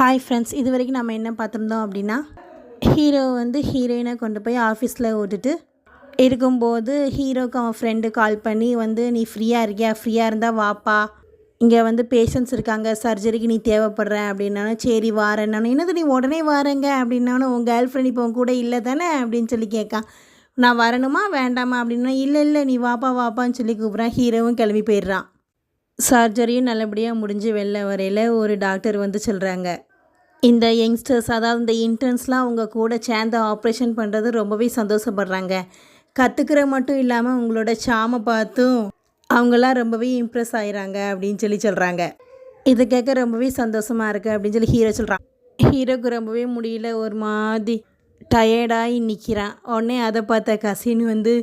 Hi friends இது வரைக்கும் நம்ம என்ன பார்த்துருந்தோம் அப்படின்னா ஹீரோ வந்து ஹீரோயினை கொண்டு போய் ஆஃபீஸில் விட்டுட்டு இருக்கும்போது ஹீரோக்கு அவன் ஃப்ரெண்டு கால் பண்ணி வந்து நீ ஃப்ரீயாக இருக்கியா? ஃப்ரீயாக இருந்தால் வாப்பா இங்கே வந்து பேஷண்ட்ஸ் இருக்காங்க. சர்ஜரிக்கு நீ தேவைப்படுற அப்படின்னாலும் சரி வாரேன் நான். என்னது நீ உடனே வாரேங்க? அப்படின்னாலும் உன் கேர்ள் ஃப்ரெண்ட் இப்போ உன் கூட இல்லை தானே? அப்படின்னு சொல்லி கேட்கான். நான் வரணுமா? வேண்டாமா? அப்படின்னா இல்லை இல்லை நீ வாப்பா வாப்பான்னு சொல்லி கூப்பிட்றான். ஹீரோவும் கிளம்பி போயிடுறான். சர்ஜரியும் நல்லபடியாக முடிஞ்சு வெளில வரையில் ஒரு டாக்டர் வந்து சொல்கிறாங்க இந்த யங்ஸ்டர்ஸ் அதாவது இந்த இன்டர்ன்ஸ்லாம் அவங்க கூட சேர்ந்து ஆப்ரேஷன் பண்ணுறது ரொம்பவே சந்தோஷப்படுறாங்க. கற்றுக்கிற மட்டும் இல்லாமல் உங்களோட சாமை பார்த்தும் அவங்களாம் ரொம்பவே இம்ப்ரெஸ் ஆகிறாங்க அப்படின்னு சொல்லி சொல்கிறாங்க இதை கேட்க ரொம்பவே சந்தோஷமாக இருக்குது அப்படின்னு சொல்லி ஹீரோ சொல்கிறான் ஹீரோக்கு ரொம்பவே முடியல ஒரு மாதிரி டயர்டாகி நிற்கிறான் உடனே அதை பார்த்த கசின் வந்து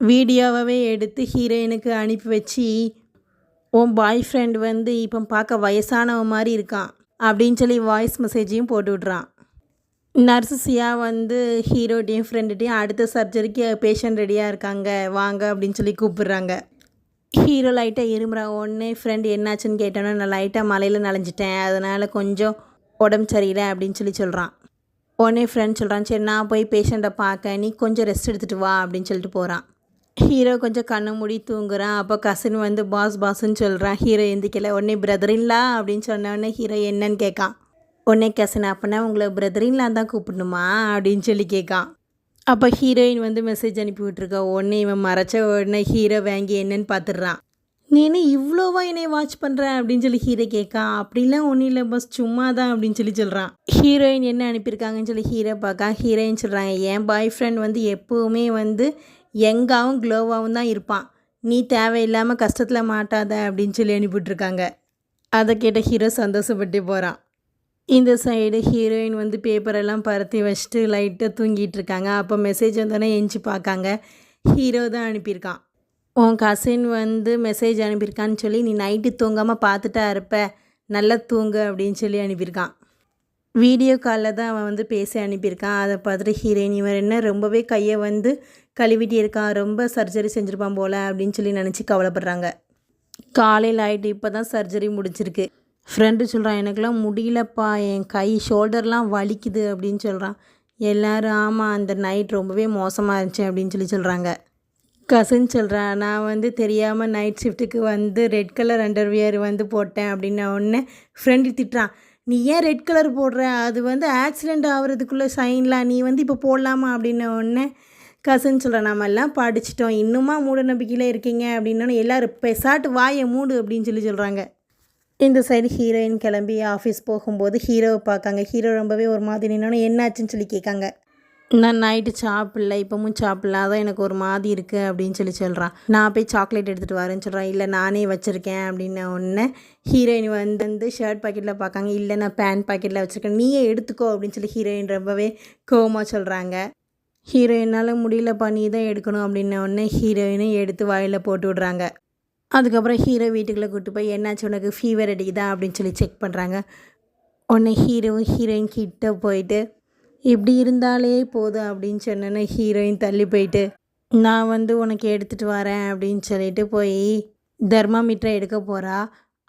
வீடியோவாகவே எடுத்து ஹீரோயினுக்கு அனுப்பி வச்சு உன் பாய் ஃப்ரெண்ட் வந்து இப்போ பார்க்க வயசானவன் மாதிரி இருக்கான். அப்படின்னு சொல்லி வாய்ஸ் மெசேஜையும் போட்டு விட்றான். நர்ஸு வந்து ஹீரோட்டையும் ஃப்ரெண்டுகிட்டையும் அடுத்த சர்ஜரிக்கு பேஷண்ட் ரெடியாக இருக்காங்க வாங்க அப்படின்னு சொல்லி கூப்பிடுறாங்க. ஹீரோ லைட்டாக இருமுறா. ஒன்று ஃப்ரெண்ட் என்னாச்சுன்னு கேட்டோன்னே நான் லைட்டாக மலையில் நனைஞ்சிட்டேன். அதனால் கொஞ்சம் உடம்பு சரியில்லை அப்படின்னு சொல்லி சொல்கிறான் உடனே ஃப்ரெண்ட் சொல்கிறான் சரி நான் போய் பேஷண்ட்டை பார்க்க நீ கொஞ்சம் ரெஸ்ட் எடுத்துகிட்டு வா அப்படின்னு சொல்லிட்டு போகிறான் ஹீரோ கொஞ்சம் கண்ணு மூடி தூங்குறான். அப்போ கசின் வந்து பாஸ் பாஸ்ன்னு சொல்கிறான் ஹீரோ எந்திக்கல. உடனே பிரதர் இல்லா அப்படின்னு சொன்ன உடனே ஹீரோ என்னன்னு கேட்கான். உடனே கசின் அப்போனா உங்களை பிரதர் இன்லாம் தான் கூப்பிடணுமா? அப்படின்னு சொல்லி கேட்கான். அப்போ ஹீரோயின் வந்து மெசேஜ் அனுப்பி விட்ருக்கா உடனே இவன் மறைச்ச உடனே ஹீரோ வாங்கி என்னன்னு பார்த்துடுறான் நீ என்ன இவ்வளோவா என்னை வாட்ச் பண்ணுற அப்படின்னு சொல்லி ஹீரோ கேட்கான். அப்படிலாம் ஒன்றும் இல்லை பஸ் சும்மா தான் அப்படின்னு சொல்லி சொல்கிறான் ஹீரோயின் என்ன அனுப்பியிருக்காங்கன்னு சொல்லி ஹீரோ பார்க்கா ஹீரோயின் சொல்கிறாங்க என் பாய் ஃப்ரெண்ட் வந்து எப்போவுமே வந்து யங்காகவும் க்ளோவாகவும் தான் இருப்பான். நீ தேவையில்லாமல் கஷ்டத்தில் மாட்டாத அப்படின்னு சொல்லி அனுப்பிவிட்ருக்காங்க அதை கேட்ட ஹீரோ சந்தோஷப்பட்டு போகிறான் இந்த சைடு ஹீரோயின் வந்து பேப்பரெல்லாம் பரத்தி வச்சுட்டு லைட்டாக தூங்கிட்டு இருக்காங்க அப்போ மெசேஜ் வந்தோடனே எஞ்சி பார்க்காங்க. ஹீரோ தான் அனுப்பியிருக்கான். உன் கசின் வந்து மெசேஜ் அனுப்பியிருக்கான்னு சொல்லி நீ நைட்டு தூங்காமல் பார்த்துட்டா இருப்ப. நல்லா தூங்கு அப்படின்னு சொல்லி அனுப்பியிருக்கான். வீடியோ காலில் தான் அவன் வந்து பேசி அனுப்பியிருக்கான். அதை பார்த்துட்டு ஹீரோயின் இவன் என்ன? ரொம்பவே கையை வந்து கழுவிட்டே இருக்கான் ரொம்ப சர்ஜரி செஞ்சுருப்பான் போல் அப்படின்னு சொல்லி நினச்சி கவலைப்படுறாங்க. காலையில் ஆகிட்டு இப்போ தான் சர்ஜரி முடிச்சிருக்கு. ஃப்ரெண்டு சொல்கிறான் எனக்கெலாம் முடியலப்பா. என் கை ஷோல்டர்லாம் வலிக்குது அப்படின்னு சொல்கிறான் எல்லோரும் ஆமாம் அந்த நைட் ரொம்பவே மோசமாக இருந்துச்சு அப்படின்னு சொல்லி சொல்கிறாங்க கசின் சொல்கிறான் நான் வந்து தெரியாமல் நைட் ஷிஃப்ட்டுக்கு வந்து ரெட் கலர் அண்டர்வியர் வந்து போட்டேன் அப்படின்ன உடனே ஃப்ரெண்டு திட்டுறான். நீ ஏன் ரெட் கலர் போடுற? அது வந்து ஆக்சிடெண்ட் ஆகிறதுக்குள்ளே சைன்லாம் நீ வந்து இப்போ போடலாமா அப்படின்ன உடனே கசின் சொல்கிற நம்ம எல்லாம் படிச்சிட்டோம். இன்னுமா மூட நம்பிக்கையில் இருக்கீங்க? அப்படின்னோடனே எல்லோரும் பெசாட்டு வாயை மூடு அப்படின்னு சொல்லி சொல்கிறாங்க இந்த சைடு ஹீரோயின் கிளம்பி ஆஃபீஸ் போகும்போது ஹீரோவை பார்க்காங்க. ஹீரோ ரொம்பவே ஒரு மாதிரி நின்னோன்னு என்னாச்சுன்னு சொல்லி கேட்காங்க. நான் நைட்டு சாப்பிடல இப்போவும் சாப்பிடல அதான் எனக்கு ஒரு மாதிரி இருக்குது அப்படின்னு சொல்லி சொல்கிறான் நான் போய் சாக்லேட் எடுத்துகிட்டு வரேன்னு சொல்கிறான் இல்லை நானே வச்சுருக்கேன் அப்படின்ன உடனே ஹீரோயின் வந்து வந்து ஷர்ட் பாக்கெட்டில் பார்க்காங்க. இல்லை நான் பேண்ட் பாக்கெட்டில் வச்சுருக்கேன். நீயே எடுத்துக்கோ அப்படின்னு சொல்லி ஹீரோயின் ரொம்பவே கோவமாக சொல்கிறாங்க ஹீரோயினால் முடியல பண்ணி தான் எடுக்கணும் அப்படின்ன உடனே ஹீரோயினும் எடுத்து வாயில் போட்டு விட்றாங்க. அதுக்கப்புறம் ஹீரோ வீட்டுக்குள்ளே கூப்பிட்டு போய் என்னாச்சு உனக்கு? ஃபீவர் அடிக்குதா? அப்படின்னு சொல்லி செக் பண்ணுறாங்க உடனே ஹீரோவும் ஹீரோயின் கிட்ட போயிட்டு இப்படி இருந்தாலே போதும் அப்படின்னு சொன்னோன்னே ஹீரோயின் தள்ளி போயிட்டு நான் வந்து உனக்கு எடுத்துகிட்டு வரேன் அப்படின்னு சொல்லிட்டு போய் தர்மாமீட்டரை எடுக்க போகிறா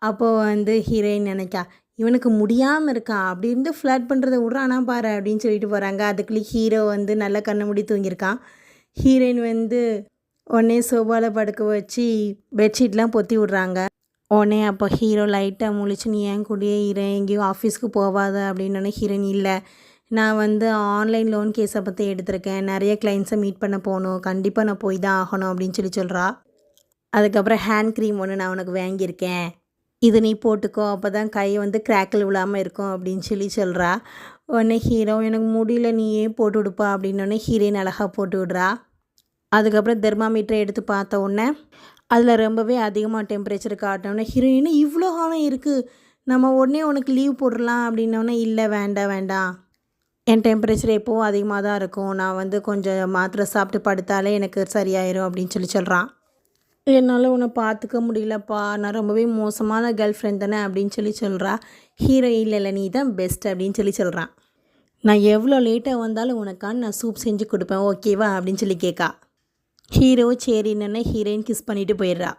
அப்போது வந்து ஹீரோயின் நினைக்கா இவனுக்கு முடியாமல் இருக்கான் அப்படி இருந்து ஃப்ளாட் பண்ணுறத விட்றானா பாரு அப்படின்னு சொல்லிட்டு போகிறாங்க அதுக்குள்ளே ஹீரோ வந்து நல்ல கண்ணை முடி தூங்கியிருக்கான். ஹீரோயின் வந்து உடனே சோபாவில் படுக்க வச்சு பெட்ஷீட்லாம் பொத்தி விட்றாங்க. உடனே அப்போ ஹீரோ லைட்டாக முழிச்சு நீ ஏன் கூடயே இரு எங்கேயும் ஆஃபீஸ்க்கு போகாத அப்படின்னு ஹீரோயின் இல்லை நான் வந்து ஆன்லைன் லோன் கேஸை பற்றி எடுத்திருக்கேன். நிறைய கிளைண்ட்ஸை மீட் பண்ண போகணும். கண்டிப்பாக நான் போய் தான் ஆகணும் அப்படின்னு சொல்லி சொல்கிறா அதுக்கப்புறம் ஹேண்ட் க்ரீம் ஒன்று நான் உனக்கு வாங்கியிருக்கேன். இது நீ போட்டுக்கோ. அப்போ தான் கை வந்து கிராக்கில் விழாமல் இருக்கும் அப்படின்னு சொல்லி சொல்கிறா உடனே ஹீரோ எனக்கு முடியல. நீயே போட்டு விடுப்பா. அப்படின்னோடனே ஹீரோயின் அழகாக போட்டு விடுறா. அதுக்கப்புறம் தெர்மாமீட்டரை எடுத்து பார்த்த உடனே அதில் ரொம்பவே அதிகமாக டெம்பரேச்சர் காட்டினோடனே ஹீரோயின் இவ்வளோ காலம் இருக்குது நம்ம உடனே உனக்கு லீவ் போடலாம் அப்படின்னோடனே இல்லை வேண்டாம் வேண்டாம். என் டெம்பரேச்சர் எப்போவும் அதிகமாக தான் இருக்கும். நான் வந்து கொஞ்சம் மாத்திரை சாப்பிட்டு படுத்தாலே எனக்கு சரியாயிரும் அப்படின்னு சொல்லி சொல்கிறான் என்னால் உன்னை பார்த்துக்க முடியலப்பா. நான் ரொம்பவே மோசமான கேர்ள் ஃப்ரெண்ட் தானே அப்படின்னு சொல்லி சொல்கிறா ஹீரோ இல்லை நீ தான் பெஸ்ட் அப்படின்னு சொல்லி சொல்கிறான் நான் எவ்வளோ லேட்டாக வந்தாலும் உனக்கான நான் சூப் செஞ்சு கொடுப்பேன் ஓகேவா அப்படின்னு சொல்லி கேட்கா ஹீரோ சரின்னு ஹீரோயின் கிஸ் பண்ணிட்டு போயிடுறா.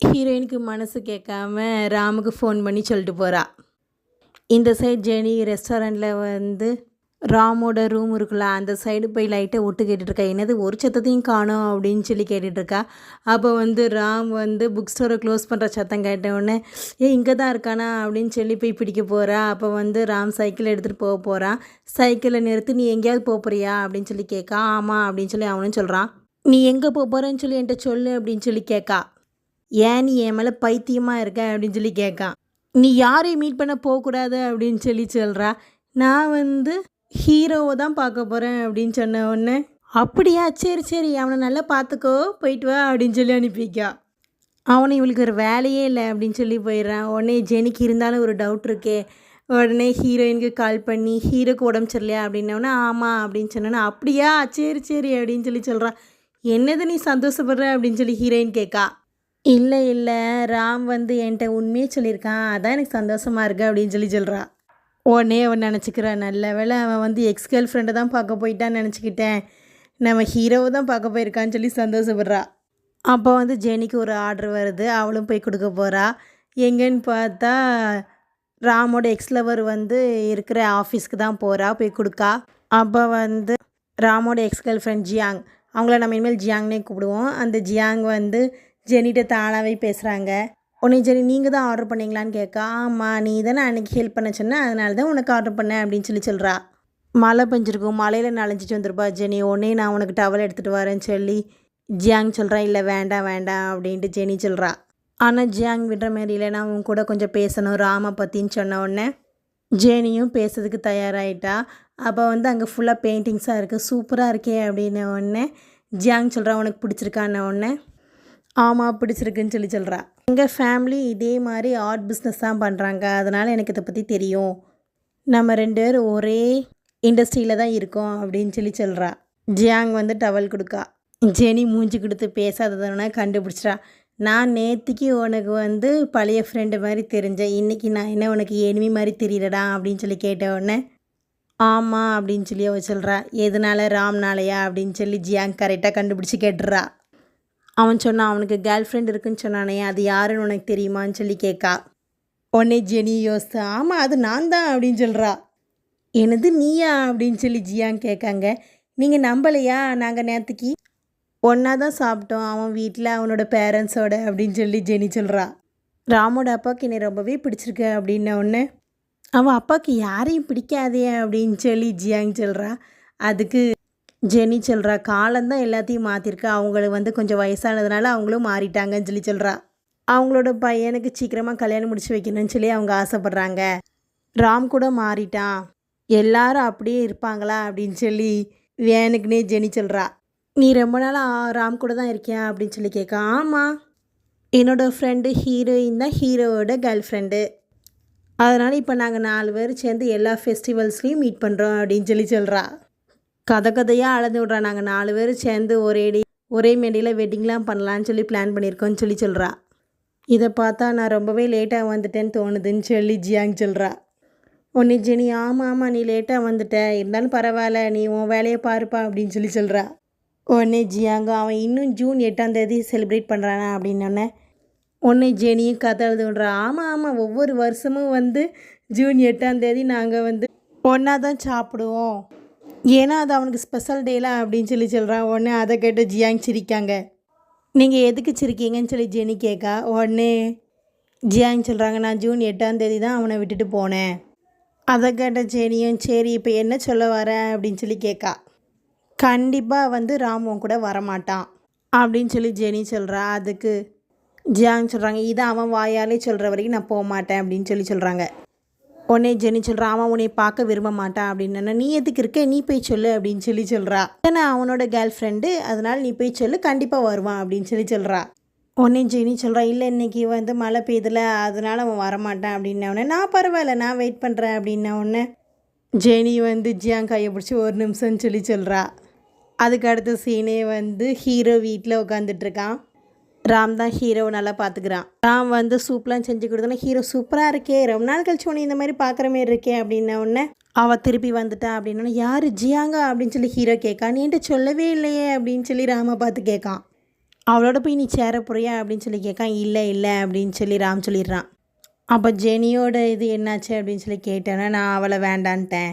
ஹீரோயினுக்கு மனசு கேட்காம ராமுக்கு ஃபோன் பண்ணி சொல்லிட்டு போகிறா இந்த சைடு ஜெனி ரெஸ்டாரண்ட்டில் வந்து ராமோட ரூம் இருக்குல்ல அந்த சைடு போய் லைட்டை ஒட்டு கேட்டுட்ருக்கா. என்னது ஒரு சத்தத்தையும் காணும் அப்படின்னு சொல்லி கேட்டுட்ருக்கா. அப்போ வந்து ராம் வந்து புக் ஸ்டோரை க்ளோஸ் பண்ணுற சத்தம் கேட்டவுடனே ஏ இங்கே தான் இருக்கானா? அப்படின்னு சொல்லி போய் பிடிக்க போகிறா அப்போ வந்து ராம் சைக்கிள் எடுத்துகிட்டு போக போகிறான் சைக்கிளை நிறுத்தி நீ எங்கேயாவது போக போறியா? அப்படின்னு சொல்லி கேட்கா ஆமாம் அப்படின்னு சொல்லி அவனும் சொல்கிறான் நீ எங்கே போக போகிறேன்னு சொல்லி என்கிட்ட சொல்லு அப்படின்னு சொல்லி கேட்கா ஏன் நீ என் மேலே பைத்தியமாக இருக்க? அப்படின்னு சொல்லி கேட்கான் நீ யாரையும் மீட் பண்ண போகக்கூடாது அப்படின்னு சொல்லி சொல்கிறா நான் வந்து ஹீரோவை தான் பார்க்க போகிறேன் அப்படின்னு சொன்ன உடனே அப்படியா? சரி சரி அவனை நல்லா பார்த்துக்கோ போயிட்டு வா அப்படின்னு சொல்லி அனுப்பிக்கா. அவனை இவளுக்கு ஒரு வேலையே இல்லை அப்படின்னு சொல்லி போயிடுறான். உடனே ஜெனிக்கு இருந்தாலும் ஒரு டவுட் இருக்கே. உடனே ஹீரோயினுக்கு கால் பண்ணி ஹீரோக்கு உடம்பு சரியில்லையா? அப்படின்னோடனே ஆமாம் அப்படின்னு சொன்னோன்னே அப்படியா? சரி சரி அப்படின்னு சொல்லி சொல்கிறான் என்னது நீ சந்தோஷப்படுற? அப்படின்னு சொல்லி ஹீரோயின் கேட்கா. இல்லை இல்லை ராம் வந்து என்கிட்ட உண்மையே சொல்லியிருக்கான். அதான் எனக்கு சந்தோஷமாக இருக்குது அப்படின்னு சொல்லி சொல்கிறா உடனே அவன் நினச்சிக்கிறான் நல்ல வேலை அவன் வந்து எக்ஸ் கேர்ள் ஃப்ரெண்டை தான் பார்க்க போயிட்டான்னு நினச்சிக்கிட்டேன். நம்ம ஹீரோவை தான் பார்க்க போயிருக்கான்னு சொல்லி சந்தோஷப்படுறா. அப்போ வந்து ஜெனிக்கு ஒரு ஆர்டர் வருது அவளும் போய் கொடுக்க போகிறா எங்கேன்னு பார்த்தா ராமோட எக்ஸ் லவர் வந்து இருக்கிற ஆஃபீஸ்க்கு தான் போகிறா போய் கொடுக்கா. அப்போ வந்து ராமோட எக்ஸ் கேர்ள் ஃப்ரெண்ட் ஜியாங் அவங்கள நம்ம இனிமேல் ஜியாங்னே கூப்பிடுவோம். அந்த ஜியாங் வந்து ஜெனிகிட்ட தானாகவே பேசுகிறாங்க உன்னை சரி நீங்கள் தான் ஆர்டர் பண்ணீங்களான்னு கேட்கா ஆமாம் நீ தானே அன்றைக்கி ஹெல்ப் பண்ண சொன்ன அதனால தான் உனக்கு ஆர்டர் பண்ணேன் அப்படின்னு சொல்லி சொல்கிறா மழை பெஞ்சிருக்கும் மழையில் நனைஞ்சிட்டு வந்திருப்பா ஜெனி உடனே நான் உனக்கு டவல் எடுத்துகிட்டு வரேன்னு சொல்லி ஜியாங் சொல்கிறான் இல்லை வேண்டாம் வேண்டாம் அப்படின்ட்டு ஜெனி சொல்கிறா ஆனால் ஜியாங் விடுற மாரி இல்லை நான் உன் கூட கொஞ்சம் பேசணும் ராமை பற்றின்னு சொன்ன உடனே ஜேனியும் பேசுறதுக்கு தயாராகிட்டா அப்போ வந்து அங்கே ஃபுல்லாக பெயிண்டிங்ஸாக இருக்குது சூப்பராக இருக்கே அப்படின்ன உடனே ஜியாங் சொல்கிறா உனக்கு பிடிச்சிருக்கான்ன உடனே ஆமாம் பிடிச்சிருக்குன்னு சொல்லி சொல்கிறா எங்கள் ஃபேமிலி இதே மாதிரி ஆர்ட் பிஸ்னஸ் தான் பண்ணுறாங்க அதனால் எனக்கு இதை பற்றி தெரியும். நம்ம ரெண்டு பேரும் ஒரே இண்டஸ்ட்ரியில் தான் இருக்கோம் அப்படின்னு சொல்லி சொல்கிறா ஜியாங் வந்து டவல் கொடுக்கா. ஜெனி மூஞ்சி கொடுத்து பேசாததுனா கண்டுபிடிச்சிட்டா. நான் நேற்றுக்கு உனக்கு வந்து பழைய ஃப்ரெண்டு மாதிரி தெரிஞ்சேன். இன்றைக்கி நான் என்ன உனக்கு எனிமி மாதிரி தெரியலடா அப்படின்னு சொல்லி கேட்ட உடனே ஆமாம் அப்படின்னு சொல்லி அவள் சொல்கிறா எதனால ராம்னாலையா அப்படின்னு சொல்லி ஜியாங் கரெக்டாக கண்டுபிடிச்சி கேட்டுறா. அவன் சொன்னான் அவனுக்கு கேர்ள் ஃப்ரெண்ட் இருக்குன்னு சொன்னானே அது யாருன்னு உனக்கு தெரியுமான்னு சொல்லி கேட்கா உடனே ஜெனி யோசித்து ஆமாம் அது நான் தான் அப்படின்னு சொல்கிறா எனது நீயா அப்படின்னு சொல்லி ஜியாங் கேட்காங்க நீங்கள் நம்பலையா? நாங்கள் நேற்றுக்கு ஒன்றா தான் சாப்பிட்டோம் அவன் வீட்டில் அவனோட பேரண்ட்ஸோட அப்படின்னு சொல்லி ஜெனி சொல்கிறா ராமோட அப்பாவுக்கு என்னை ரொம்பவே பிடிச்சிருக்கு அப்படின்ன உடனே அவன் அப்பாவுக்கு யாரையும் பிடிக்காதே அப்படின்னு சொல்லி ஜியாங் சொல்கிறா அதுக்கு ஜெனி சொல்கிறா காலந்தான் எல்லாத்தையும் மாற்றிருக்கு அவங்களுக்கு வந்து கொஞ்சம் வயசானதுனால அவங்களும் மாறிட்டாங்கன்னு சொல்லி சொல்கிறா அவங்களோட பையனுக்கு சீக்கிரமாக கல்யாணம் முடிச்சு வைக்கணும்னு சொல்லி அவங்க ஆசைப்பட்றாங்க. ராம் கூட மாறிட்டான். எல்லாரும் அப்படியே இருப்பாங்களா அப்படின்னு சொல்லி வேனுக்குனே ஜெனி சொல்கிறா நீ ரொம்ப நாளாக ராம் கூட தான் இருக்கியா? அப்படின்னு சொல்லி கேட்க ஆமாம் என்னோடய ஃப்ரெண்டு ஹீரோயின் தான் ஹீரோவோட கேர்ள் ஃப்ரெண்டு அதனால் இப்போ நாங்கள் நாலு பேர் சேர்ந்து எல்லா ஃபெஸ்டிவல்ஸ்லேயும் மீட் பண்ணுறோம் அப்படின்னு சொல்லி சொல்கிறா கதை கதையாக அளந்து விட்றா. நாங்கள் நாலு பேர் சேர்ந்து ஒரேடி ஒரே மேடையில் வெட்டிங்லாம் பண்ணலான்னு சொல்லி பிளான் பண்ணியிருக்கோன்னு சொல்லி சொல்கிறா இதை பார்த்தா நான் ரொம்பவே லேட்டாக வந்துட்டேன்னு தோணுதுன்னு சொல்லி ஜியாங் சொல்கிறா உன்னை ஜெனி ஆமாம் ஆமாம் நீ லேட்டாக வந்துட்ட. இருந்தாலும் பரவாயில்ல நீ உன் வேலையை பாருப்பா அப்படின்னு சொல்லி சொல்கிறா உடனே ஜியாங்க அவன் இன்னும் ஜூன் எட்டாம் தேதி செலிப்ரேட் பண்ணுறானா அப்படின்னோடனே உடனே ஜெனியும் கதை எழுதுன்றா ஆமாம் ஆமாம் ஒவ்வொரு வருஷமும் வந்து ஜூன் எட்டாம் தேதி நாங்கள் வந்து ஒன்றா தான் சாப்பிடுவோம். ஏன்னா அது அவனுக்கு ஸ்பெஷல் டேலாம் அப்படின்னு சொல்லி சொல்கிறான் உடனே அதை கேட்டு ஜியாங் சிரிக்காங்க. நீங்கள் எதுக்கு சிரிக்கீங்கன்னு சொல்லி ஜெனி கேட்கா உடனே ஜியாங் சொல்கிறாங்க நான் ஜூன் எட்டாம் தேதி தான் அவனை விட்டுட்டு போனேன். அதை கேட்ட ஜெனியும் சரி இப்போ என்ன சொல்ல வர? அப்படின்னு சொல்லி கேட்கா கண்டிப்பாக வந்து ராமும் கூட வரமாட்டான். அப்படின்னு சொல்லி ஜெனி சொல்கிறா அதுக்கு ஜியாங் சொல்கிறாங்க இதை அவன் வாயாலே சொல்கிற வரைக்கும் நான் போக மாட்டேன் அப்படின்னு சொல்லி சொல்கிறாங்க உடனே ஜெனி சொல்கிறான் அவன் உன்னை பார்க்க விரும்ப மாட்டான் அப்படின்னு நீ எதுக்கு இருக்க? நீ போய் சொல்லு அப்படின்னு சொல்லி சொல்கிறா ஏன்னா அவனோட கேர்ள் ஃப்ரெண்டு அதனால் நீ போய் சொல்லு கண்டிப்பாக வருவான் அப்படின்னு சொல்லி சொல்கிறா உடனே ஜெனி சொல்கிறா இல்லை இன்னைக்கு வந்து மழை பெய்யுதுல அதனால் அவன் வரமாட்டான் அப்படின்ன உடனே நான் பரவாயில்ல நான் வெயிட் பண்ணுறேன் அப்படின்ன உடனே ஜெனி வந்து ஜியாங் கையை பிடிச்சி ஒரு நிமிஷம்னு சொல்லி சொல்கிறா அதுக்கு அடுத்த சீனே வந்து ஹீரோ வீட்டில் உட்காந்துட்ருக்கான் ராம் தான் ஹீரோவை நல்லா பார்த்துக்கிறான் ராம் வந்து சூப்லாம் செஞ்சு கொடுத்தோன்னா ஹீரோ சூப்பராக இருக்கே ரொம்ப நாள் கழிச்சு உன்னை இந்த மாதிரி பார்க்குற மாதிரி இருக்கே அப்படின்ன உடனே அவள் திருப்பி வந்துட்டா அப்படின்னா யார் ஜியாங்கா? அப்படின்னு சொல்லி ஹீரோ கேட்கா நீ என்கிட்ட சொல்லவே இல்லையே அப்படின்னு சொல்லி ராமை பார்த்து கேட்கான். அவளோட போய் நீ சேர போறியா? அப்படின்னு சொல்லி கேட்கான் இல்லை இல்லை அப்படின்னு சொல்லி ராம் சொல்லிடுறான். அப்போ ஜெனியோட இது என்னாச்சு அப்படின்னு சொல்லி கேட்டேன்னா நான் அவளை வேண்டான்ட்டேன்.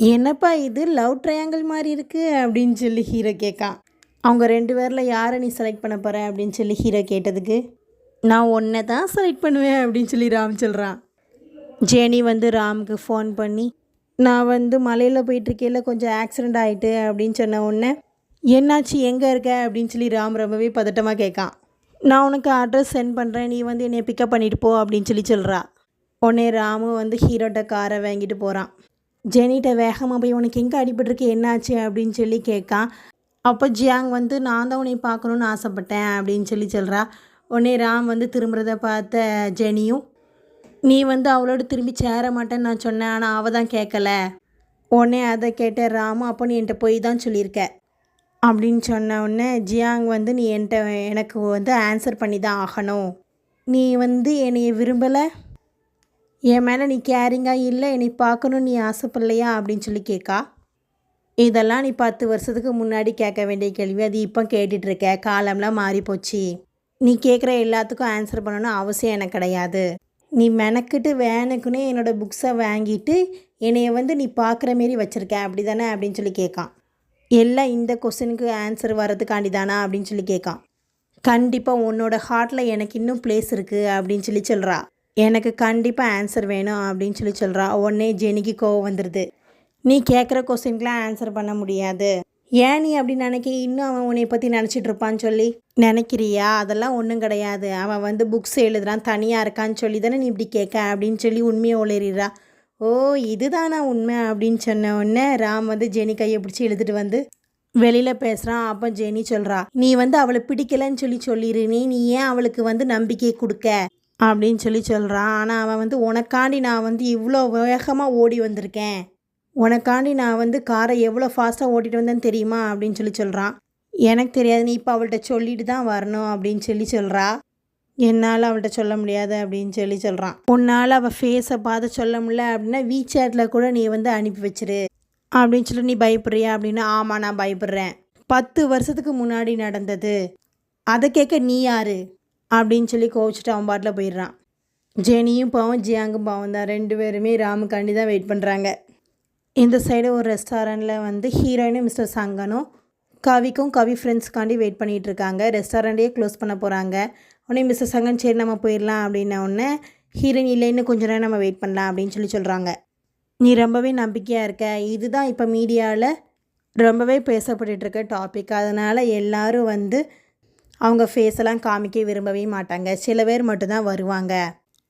என்னப்பா இது? லவ் ட்ரையாங்கிள் மாதிரி இருக்குது அப்படின்னு சொல்லி ஹீரோ கேட்கான். அவங்க ரெண்டு பேரில் யாரை நீ செலக்ட் பண்ண போகிற அப்படின்னு சொல்லி ஹீரோ கேட்டதுக்கு நான் ஒன்றை தான் செலக்ட் பண்ணுவேன் அப்படின்னு சொல்லி ராம் சொல்கிறான் ஜேனி வந்து ராமுக்கு ஃபோன் பண்ணி நான் வந்து மலையில் போயிட்டுருக்கையில் கொஞ்சம் ஆக்சிடெண்ட் ஆகிட்டு அப்படின்னு சொன்ன உடனே என்னாச்சு? எங்கே இருக்க? அப்படின்னு சொல்லி ராம் ரொம்பவே பதட்டமாக கேட்கான் நான் உனக்கு அட்ரஸ் சென்ட் பண்ணுறேன் நீ வந்து என்னை பிக்கப் பண்ணிட்டு போ அப்படின்னு சொல்லி சொல்கிறா உடனே ராமு வந்து ஹீரோட்ட காரை வாங்கிட்டு போகிறான் ஜெனிட்ட வேகமாக போய் உனக்கு எங்கே அடிபட்டிருக்கு? என்னாச்சு? அப்படின்னு சொல்லி கேட்கான் அப்போ ஜியாங் வந்து நான் தான் உன்னை பார்க்கணுன்னு ஆசைப்பட்டேன் அப்படின்னு சொல்லி சொல்கிறா உடனே ராம் வந்து திரும்புறத பார்த்த ஜெனியும் நீ வந்து அவளோட திரும்பி சேர மாட்டேன்னு நான் சொன்னேன் ஆனால் அவள் தான் கேட்கல உடனே அதை கேட்ட ராமு அப்போ நீ என்கிட்ட போய் தான் சொல்லியிருக்க அப்படின்னு சொன்ன உடனே ஜியாங் வந்து நீ என்கிட்ட எனக்கு வந்து ஆன்சர் பண்ணி தான் ஆகணும். நீ வந்து என்னைய விரும்பலை என் மேலே நீ கேரிங்காக இல்லை என்னை பார்க்கணும் நீ ஆசைப்படலையா? அப்படின்னு சொல்லி கேட்கா இதெல்லாம் நீ பத்து வருஷத்துக்கு முன்னாடி கேட்க வேண்டிய கேள்வி. அது இப்போ கேட்டுட்ருக்க காலம்லாம் மாறி போச்சு நீ கேட்குற எல்லாத்துக்கும் ஆன்சர் பண்ணணும்னு அவசியம் எனக்கு கிடையாது. நீ மெனக்கிட்டு வேனுக்குன்னே என்னோடய புக்ஸை வாங்கிட்டு என்னைய வந்து நீ பார்க்குற மாரி வச்சுருக்க. அப்படி தானே அப்படின்னு சொல்லி கேட்கான். எல்லாம் இந்த கொஸ்டினுக்கு ஆன்சர் வர்றதுக்காண்டி தானா? அப்படின்னு சொல்லி கேட்கான். கண்டிப்பாக உன்னோட ஹார்ட்டில் எனக்கு இன்னும் ப்ளேஸ் இருக்குது அப்படின்னு சொல்லி சொல்கிறா எனக்கு கண்டிப்பாக ஆன்சர் வேணும் அப்படின்னு சொல்லி சொல்கிறா உடனே ஜெனிக்கு கோவம் வந்துடுது நீ கேட்குற கொஸ்டின்க்கெலாம் ஆன்சர் பண்ண முடியாது. ஏன் நீ அப்படி நினைக்க? இன்னும் அவன் உன்னை பற்றி நினச்சிட்டு இருப்பான்னு சொல்லி. நினைக்கிறியா? அதெல்லாம் ஒன்றும் கிடையாது. அவன் வந்து புக்ஸ் எழுதுறான் தனியாக இருக்கான்னு சொல்லி தானே நீ இப்படி கேட்க? அப்படின்னு சொல்லி உண்மையை உளறிடுறா. ஓ இதுதானா உண்மை அப்படின்னு சொன்ன உடனே ராம் வந்து ஜெனி கையை பிடிச்சி எழுதிட்டு வந்து வெளியில் பேசுகிறான் அப்போ ஜெனி சொல்கிறா நீ வந்து அவளை பிடிக்கலன்னு சொல்லி சொல்லிடு நீ நீ ஏன் அவளுக்கு வந்து நம்பிக்கை கொடுக்க? அப்படின்னு சொல்லி சொல்கிறான் ஆனால் அவன் வந்து உனக்காண்டி நான் வந்து இவ்வளோ வேகமாக ஓடி வந்திருக்கேன். உனக்காண்டி நான் வந்து காரை எவ்வளோ ஃபாஸ்ட்டாக ஓட்டிட்டு வந்தேன்னு தெரியுமா? அப்படின்னு சொல்லி சொல்கிறான் எனக்கு தெரியாது நீ இப்போ அவள்கிட்ட சொல்லிட்டு தான் வரணும் அப்படின்னு சொல்லி சொல்கிறா என்னால் அவள்கிட்ட சொல்ல முடியாது அப்படின்னு சொல்லி சொல்கிறான் உன்னால் அவள் ஃபேஸை பார்த்து சொல்ல முடியல அப்படின்னா வீச்சேட்டில் கூட நீ வந்து அனுப்பி வச்சிரு. அப்படின்னு சொல்லி நீ பயப்படுறியா அப்படின்னா ஆமாம் நான் பயப்படுறேன். பத்து வருஷத்துக்கு முன்னாடி நடந்தது. அதை கேட்க நீ யாரு? அப்படின்னு சொல்லி கோவிச்சுட்டு அவன் பாட்டில் போயிடுறான். ஜெனியும் பாவம் ஜியாங்கும் பாவம் தான். ரெண்டு பேருமே ராமுக்காண்டி தான் வெயிட் பண்ணுறாங்க இந்த சைடு ஒரு ரெஸ்டாரண்ட்டில் வந்து ஹீரோயினும் மிஸ்டர் சங்கனும் கவிக்கும் கவி ஃப்ரெண்ட்ஸ்க்காண்டி வெயிட் பண்ணிகிட்டு இருக்காங்க ரெஸ்டாரண்ட்டே க்ளோஸ் பண்ண போகிறாங்க உடனே மிஸ்டர் சங்கன் சரி நம்ம போயிடலாம் அப்படின்ன உடனே ஹீரோயின் இல்லைன்னு கொஞ்ச நேரம் நம்ம வெயிட் பண்ணலாம் அப்படின்னு சொல்லி சொல்கிறாங்க நீ ரொம்பவே நம்பிக்கையாக இருக்க. இதுதான் இப்போ மீடியாவில் ரொம்பவே பேசப்பட்டுருக்க டாபிக் அதனால் எல்லோரும் வந்து அவங்க ஃபேஸெல்லாம் காமிக்க விரும்பவே மாட்டாங்க. சில பேர் மட்டும்தான் வருவாங்க.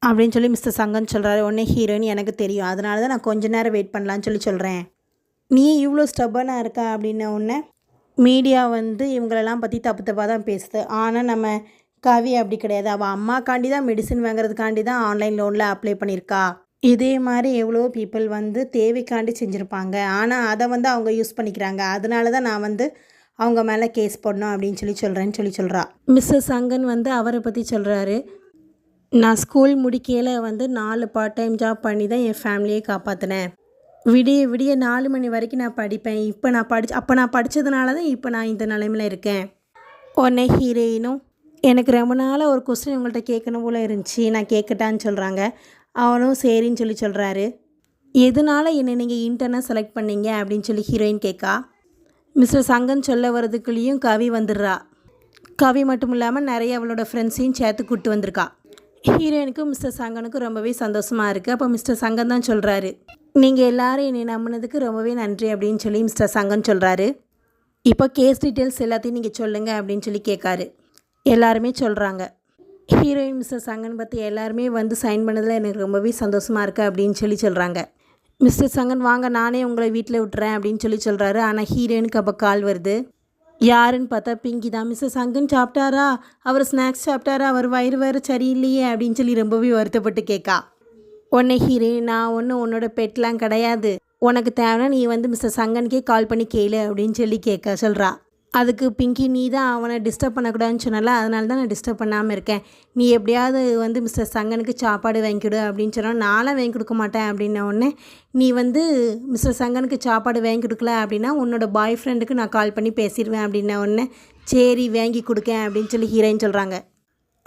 அப்படின்னு சொல்லி மிஸ்டர் சங்கன் சொல்கிறாரு உடனே ஹீரோயின் எனக்கு தெரியும். அதனால தான் நான் கொஞ்ச நேரம் வெயிட் பண்ணலான்னு சொல்லி சொல்கிறேன் நீ இவ்வளோ ஸ்டப்பனாக இருக்கா அப்படின்ன உடனே மீடியா வந்து இவங்களெல்லாம் பற்றி தப்பு தப்பாக தான் பேசுது. ஆனால் நம்ம கவி அப்படி கிடையாது. அவள் அம்மாக்காண்டி தான் மெடிசன் வாங்குறதுக்காண்டி தான் ஆன்லைன் லோனில் அப்ளை பண்ணியிருக்கா. இதே மாதிரி எவ்வளோ பீப்புள் வந்து தேவைக்காண்டி செஞ்சுருப்பாங்க. ஆனால் அதை வந்து அவங்க யூஸ் பண்ணிக்கிறாங்க. அதனால தான் நான் வந்து அவங்க மேலே கேஸ் போடணும் அப்படின்னு சொல்லி சொல்கிறேன்னு சொல்லி சொல்கிறா மிஸ்ஸஸ் சங்கன் வந்து அவரை பற்றி சொல்கிறாரு நான் ஸ்கூல் முடிக்கையில் வந்து நாலு பார்ட் டைம் ஜாப் பண்ணி தான் என் ஃபேமிலியை காப்பாற்றினேன் விடிய விடிய நாலு மணி வரைக்கும் நான் படிப்பேன். இப்போ நான் படிச்சு அப்போ நான் படித்ததுனால தான் இப்போ நான் இந்த நிலைமையில் இருக்கேன். உடனே ஹீரோயினும் எனக்கு ரொம்ப நாளாக ஒரு கொஸ்டின் உங்கள்கிட்ட கேட்கணும் போல் இருந்துச்சு. நான் கேட்கட்டான்னு சொல்கிறாங்க அவனும் சரின்னு சொல்லி சொல்கிறாரு எதனால என்னை நீங்கள் இன்டர்னாக செலக்ட் பண்ணீங்க அப்படின்னு சொல்லி ஹீரோயின் கேட்கா? மிஸ்டர் சங்கன் சொல்ல வரதுக்குள்ளேயும் கவி வந்துடுறா. கவி மட்டும் இல்லாமல் நிறைய அவளோட ஃப்ரெண்ட்ஸையும் சேர்த்து கூப்பிட்டு வந்திருக்கா. ஹீரோயினுக்கும் மிஸ்டர் சங்கனுக்கும் ரொம்பவே சந்தோஷமாக இருக்குது அப்போ மிஸ்டர் சங்கன் தான் சொல்கிறாரு நீங்கள் எல்லாரும் என்னை நம்பினதுக்கு ரொம்பவே நன்றி அப்படின்னு சொல்லி மிஸ்டர் சங்கன் சொல்கிறாரு இப்போ கேஸ் டீட்டெயில்ஸ் எல்லாத்தையும் நீங்கள் சொல்லுங்கள் அப்படின்னு சொல்லி கேட்காரு. எல்லாருமே சொல்கிறாங்க ஹீரோயின் மிஸ்டர் சங்கன் பற்றி எல்லாருமே வந்து சைன் பண்ணதில் எனக்கு ரொம்பவே சந்தோஷமாக இருக்குது அப்படின்னு சொல்லி சொல்கிறாங்க மிஸ்டர் சங்கன் வாங்க நானே உங்களை வீட்டில் விட்டுறேன் அப்படின்னு சொல்லி சொல்கிறாரு ஆனால் ஹீரோயினுக்கு அப்போ கால் வருது. யாருன்னு பார்த்தா பிங்கி தான். மிஸ்டர் அங்குன்னு சாப்பிட்டாரா? அவர் ஸ்நாக்ஸ் சாப்பிட்டாரா? அவர் வயிறு வேறு சரியில்லையே அப்படின்னு சொல்லி ரொம்பவே வருத்தப்பட்டு கேட்கா உன்னை ஹீரே நான் ஒன்றும் உன்னோட பெட்லாம் கிடையாது. உனக்கு தேவைன்னா நீ வந்து மிஸ்டர் சங்கனுக்கே கால் பண்ணி கேளு அப்படின்னு சொல்லி கேட்க சொல்கிறா அதுக்கு பிங்கி நீ தான் அவனை டிஸ்டர்ப் பண்ணக்கூடாதுன்னு சொன்னல அதனால தான் நான் டிஸ்டர்ப் பண்ணாமல் இருக்கேன். நீ எப்படியாவது வந்து மிஸ்டர் சங்கனுக்கு சாப்பாடு வாங்கி கொடு அப்படின்னு சொன்னால் நானும் வாங்கி கொடுக்க மாட்டேன் அப்படின்ன உடனே நீ வந்து மிஸ்டர் சங்கனுக்கு சாப்பாடு வாங்கி கொடுக்கல அப்படின்னா உன்னோட பாய் ஃப்ரெண்டுக்கு நான் கால் பண்ணி பேசிடுவேன் அப்படின்ன உடனே சரி வாங்கி கொடுக்கேன் அப்படின்னு சொல்லி ஹீரோயின் சொல்கிறாங்க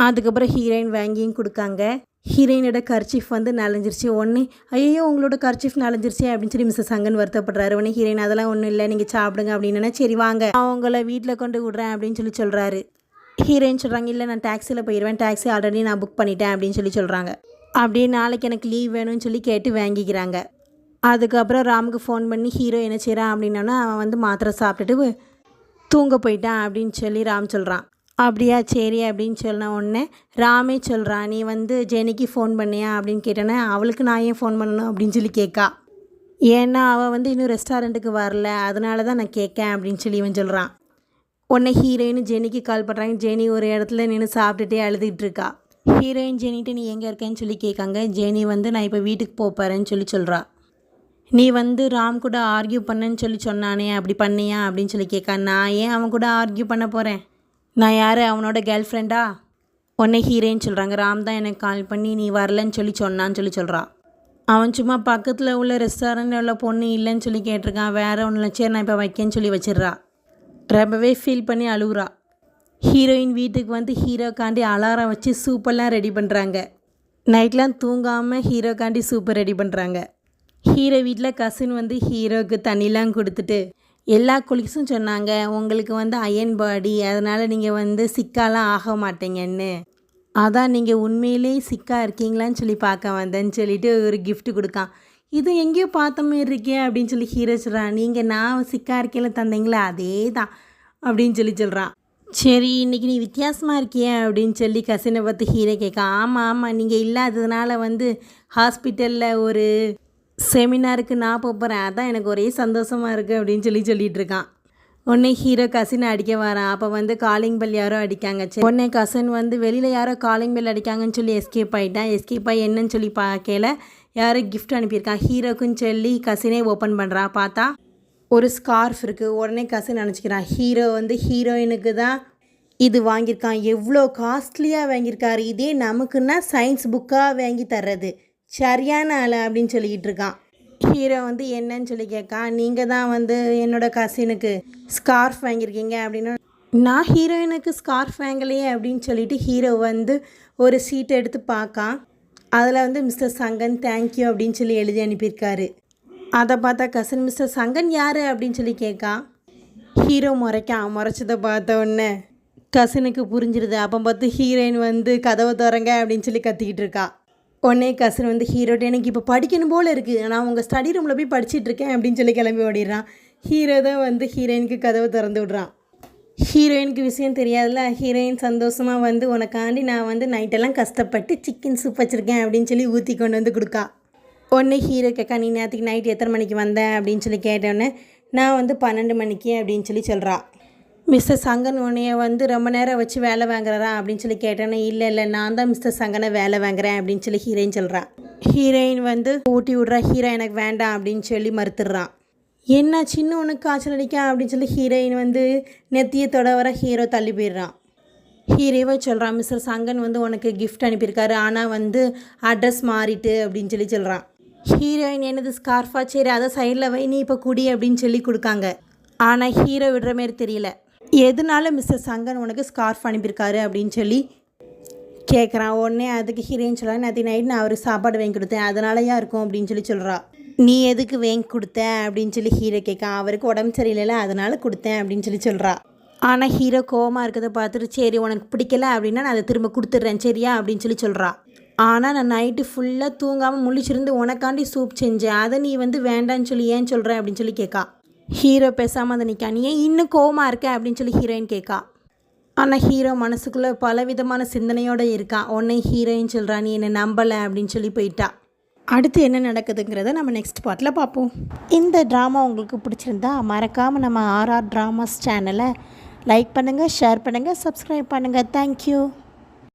அதுக்கப்புறம் ஹீரோயின் வாங்கியும் கொடுக்காங்க. ஹீரோயினோட கர்ச்சீஃப் வந்து நலஞ்சிருச்சு. ஒன்று ஐயோ உங்களோட கர்ச்சீஃப் நலஞ்சிருச்சு அப்படின்னு சொல்லி மிஸ்ஸஸ் சங்கன் வருத்தப்படுறாரு. உடனே ஹீரோயின் அதெல்லாம் ஒன்றும் இல்லை. நீங்கள் சாப்பிடுங்க அப்படின்னா சரி வாங்க. அவங்கள வீட்டில் கொண்டு விடுறேன் அப்படின்னு சொல்லி சொல்கிறாரு ஹீரோயின் சொல்கிறாங்க இல்லை நான் டாக்ஸியில் போயிடுவேன் டாக்ஸி ஆல்ரெடி நான் புக் பண்ணிட்டேன் அப்படின்னு சொல்லி சொல்கிறாங்க அப்படியே நாளைக்கு எனக்கு லீவ் வேணும்னு சொல்லி கேட்டு வாங்கிக்கிறாங்க. அதுக்கப்புறம் ராமுக்கு ஃபோன் பண்ணி ஹீரோ என்ன செய்கிறான் அப்படின்னோன்னா அவன் வந்து மாத்திரை சாப்பிட்டுட்டு தூங்க போயிட்டான் அப்படின்னு சொல்லி ராம் சொல்கிறான் அப்படியா சரி அப்படின்னு சொன்ன உடனே ராமே சொல்கிறான் நீ வந்து ஜெனிக்கு ஃபோன் பண்ணியா? அப்படின்னு கேட்டோன்னே அவளுக்கு நான் ஏன் ஃபோன் பண்ணணும்? அப்படின்னு சொல்லி கேட்கா ஏன்னா அவள் வந்து இன்னும் ரெஸ்டாரண்ட்டுக்கு வரல அதனால தான் நான் கேட்கேன் அப்படின்னு சொல்லி இவன் சொல்கிறான் உடனே ஹீரோயின் ஜெனிக்கு கால் பண்ணுறாங்க ஜெனி ஒரு இடத்துல நின்று சாப்பிட்டுட்டே அழுதுகிட்டு இருக்கா. ஹீரோயின் ஜெனிட்டு நீ எங்கே இருக்கேன்னு சொல்லி கேட்காங்க ஜெனி வந்து நான் இப்போ வீட்டுக்கு போகிறேன்னு சொல்லி சொல்கிறா நீ வந்து ராம் கூட ஆர்கியூ பண்ணேன்னு சொல்லி சொன்னானே அப்படி பண்ணியா? அப்படின்னு சொல்லி கேட்கா நான் ஏன் அவன் கூட ஆர்கியூ பண்ண போகிறேன் நான் யார்? அவனோட கேர்ள் ஃப்ரெண்டா உன்னை ஹீரோன்னு சொல்கிறாங்க ராம் தான் எனக்கு கால் பண்ணி நீ வரலன்னு சொல்லி சொன்னான்னு சொல்லி சொல்கிறான் அவன் சும்மா பக்கத்தில் உள்ள ரெஸ்டாரண்ட்டில் உள்ள பொண்ணு இல்லைன்னு சொல்லி கேட்டிருக்கான். வேற ஒன்றும் சரி நான் இப்போ வைக்கேன்னு சொல்லி வச்சிடுறா. ரொம்பவே ஃபீல் பண்ணி அழுகுறா. ஹீரோயின் வீட்டுக்கு வந்து ஹீரோக்காண்டி அலாரம் வச்சு சூப்பர்லாம் ரெடி பண்ணுறாங்க நைட்லாம் தூங்காமல் ஹீரோக்காண்டி சூப்பர் ரெடி பண்ணுறாங்க ஹீரோ வீட்டில் கசின் வந்து ஹீரோவுக்கு தண்ணிலாம் கொடுத்துட்டு எல்லா கொலிக்ஸும் சொன்னாங்க உங்களுக்கு வந்து அயன் பாடி அதனால் நீங்கள் வந்து சிக்காலாம் ஆக மாட்டீங்கன்னு. அதான் நீங்கள் உண்மையிலேயே சிக்கா இருக்கீங்களான்னு சொல்லி பார்க்க வந்தேன்னு சொல்லிட்டு ஒரு கிஃப்ட் கொடுக்கான். இது எங்கேயோ பார்த்த மாதிரி இருக்கே அப்படின்னு சொல்லி ஹீரோ சொல்கிறான் நீங்கள் நான் சிக்கா இருக்கையில் தந்தீங்களே? அதே தான் அப்படின்னு சொல்லி சொல்கிறான் சரி இன்னைக்கு நீ வித்தியாசமாக இருக்கியே அப்படின்னு சொல்லி கசினை பார்த்து ஹீரோ கேட்க ஆமாம் ஆமாம் நீங்கள் இல்லாததுனால வந்து ஹாஸ்பிட்டலில் ஒரு செமினாருக்கு நான் போகிறேன் அதான் எனக்கு ஒரே சந்தோஷமாக இருக்குது அப்படின்னு சொல்லி சொல்லிட்டு இருக்கான் உடனே ஹீரோ கசினை அடிக்க வரான். அப்போ வந்து காலிங் பெல் யாரோ அடிக்காங்க. சரி உடனே கசின் வந்து வெளியில் யாரோ காலிங் பெல் அடிக்காங்கன்னு சொல்லி எஸ்கேப் ஆகிட்டான் எஸ்கேப் ஆகி என்னன்னு சொல்லி பார்க்கல. யாரோ கிஃப்ட் அனுப்பியிருக்கான். ஹீரோக்குன்னு சொல்லி கசினே ஓப்பன் பண்ணுறா பார்த்தா ஒரு ஸ்கார்ஃப் இருக்குது உடனே கசின் நினச்சிக்கிறான். ஹீரோ வந்து ஹீரோயினுக்கு தான் இது வாங்கியிருக்கான். எவ்வளோ காஸ்ட்லியாக வாங்கியிருக்காரு. இதே நமக்குன்னா சயின்ஸ் புக்காக வாங்கி தர்றது. சரியான ஆள் அப்படின்னு சொல்லிக்கிட்டு இருக்கான். ஹீரோ வந்து என்னன்னு சொல்லி கேட்கா நீங்கள் தான் வந்து என்னோட கசினுக்கு ஸ்கார்ஃப் வாங்கியிருக்கீங்க அப்படின்னு. நான் ஹீரோயினுக்கு ஸ்கார்ஃப் வாங்கலையே அப்படின்னு சொல்லிட்டு ஹீரோ வந்து ஒரு சீட் எடுத்து பார்க்கான் அதில் வந்து மிஸ்டர் சங்கன் தேங்க்யூ அப்படின்னு சொல்லி எழுதி அனுப்பியிருக்காரு. அதை பார்த்தா கசன் மிஸ்டர் சங்கன் யார் அப்படின்னு சொல்லி கேட்கான் ஹீரோ முறைக்கான் முறைச்சதை பார்த்த உடனே கசனுக்கு புரிஞ்சிருது. அப்போ பார்த்து ஹீரோயின் வந்து கதவை திறங்க அப்படின்னு சொல்லி கத்திக்கிட்டு இருக்கா. உடனே கசன் வந்து ஹீரோட்ட எனக்கு இப்போ படிக்கணும் போல் இருக்குது நான் உங்கள் ஸ்டடி ரூமில் போய் படிச்சிட்டு இருக்கேன் அப்படின்னு சொல்லி கிளம்பி ஓடிடுறான் ஹீரோ தான் வந்து ஹீரோயினுக்கு கதவை திறந்து விடுறான். ஹீரோயினுக்கு விஷயம் தெரியாதுல்ல. ஹீரோயின் சந்தோஷமாக வந்து உனக்காண்டி நான் வந்து நைட்டெல்லாம் கஷ்டப்பட்டு சிக்கன் சூப் வச்சுருக்கேன் அப்படின்னு சொல்லி ஊற்றி கொண்டு வந்து கொடுக்கா. உடனே ஹீரோ கேட்கா நீ நேற்றுக்கு நைட் எத்தனை மணிக்கு வந்தேன் அப்படின்னு சொல்லி கேட்டோன்னே நான் வந்து பன்னெண்டு மணிக்கு அப்படின்னு சொல்லி சொல்கிறா மிஸ்டர் சங்கன் உன்னைய வந்து ரொம்ப நேரம் வச்சு வேலை வாங்குறாரா அப்படின்னு சொல்லி கேட்டோன்னே இல்லை இல்லை நான் தான் மிஸ்டர் சங்கனை வேலை வாங்குறேன் அப்படின்னு சொல்லி ஹீரோயின் சொல்கிறான் ஹீரோயின் வந்து ஊட்டி விட்றா ஹீரோ எனக்கு வேண்டாம் அப்படின்னு சொல்லி மறுத்துடுறான் என்ன சின்ன உனக்கு காய்ச்சல் அடிக்கா? அப்படின்னு சொல்லி ஹீரோயின் வந்து நெத்தியை தொட வர ஹீரோ தள்ளி போயிடுறான் ஹீரோவை சொல்கிறான் மிஸ்டர் சங்கன் வந்து உனக்கு கிஃப்ட் அனுப்பியிருக்காரு ஆனால் வந்து அட்ரஸ் மாறிட்டு அப்படின்னு சொல்லி சொல்கிறான் ஹீரோயின் என்னது ஸ்கார்ஃபா சரி அதை சைடில் வை நீ இப்போ குடி அப்படின்னு சொல்லி கொடுக்காங்க. ஆனால் ஹீரோ விடுற மாரி தெரியல. எதனால மிஸ்டர் சங்கன் உனக்கு ஸ்கார்ஃப் அனுப்பியிருக்காரு அப்படின்னு சொல்லி கேட்குறான் உடனே அதுக்கு ஹீரோயின் சொல்கிறான் நேற்று நைட் நான் அவருக்கு சாப்பாடு வாங்கி கொடுத்தேன். அதனாலயா இருக்கும்? அப்படின்னு சொல்லி சொல்கிறா நீ எதுக்கு வாங்கி கொடுத்த அப்படின்னு சொல்லி ஹீரோ கேட்கான். அவருக்கு உடம்பு சரியில்லைல அதனால் கொடுத்தேன். அப்படின்னு சொல்லி சொல்கிறா ஆனால் ஹீரோ கோவமாக இருக்கிறத பார்த்துட்டு சரி உனக்கு பிடிக்கல அப்படின்னா நான் அதை திரும்ப கொடுத்துட்றேன் சரியா? அப்படின்னு சொல்லி சொல்கிறா ஆனால் நான் நைட்டு ஃபுல்லாக தூங்காமல் முழிச்சிருந்து உனக்காண்டி சூப் செஞ்சேன். அதை நீ வந்து வேண்டான்னு சொல்லி ஏன் சொல்கிற அப்படின்னு சொல்லி கேட்கா ஹீரோ பேசாமல் அதை நிற்கா நீ ஏன் இன்னும் கோவமாக இருக்க அப்படின்னு சொல்லி ஹீரோயின் கேட்கா ஆனால் ஹீரோ மனசுக்குள்ளே பலவிதமான சிந்தனையோடு இருக்கான் உன்னை ஹீரோயின் சொல்கிறா நீ என்னை நம்பலை அப்படின்னு சொல்லி போயிட்டா. அடுத்து என்ன நடக்குதுங்கிறத நம்ம நெக்ஸ்ட் பார்ட்டில் பார்ப்போம். இந்த ட்ராமா உங்களுக்கு பிடிச்சிருந்தா மறக்காமல் நம்ம ஆர்ஆர் ட்ராமாஸ் சேனலை லைக் பண்ணுங்கள் ஷேர் பண்ணுங்கள் சப்ஸ்கிரைப் பண்ணுங்கள் தேங்க்யூ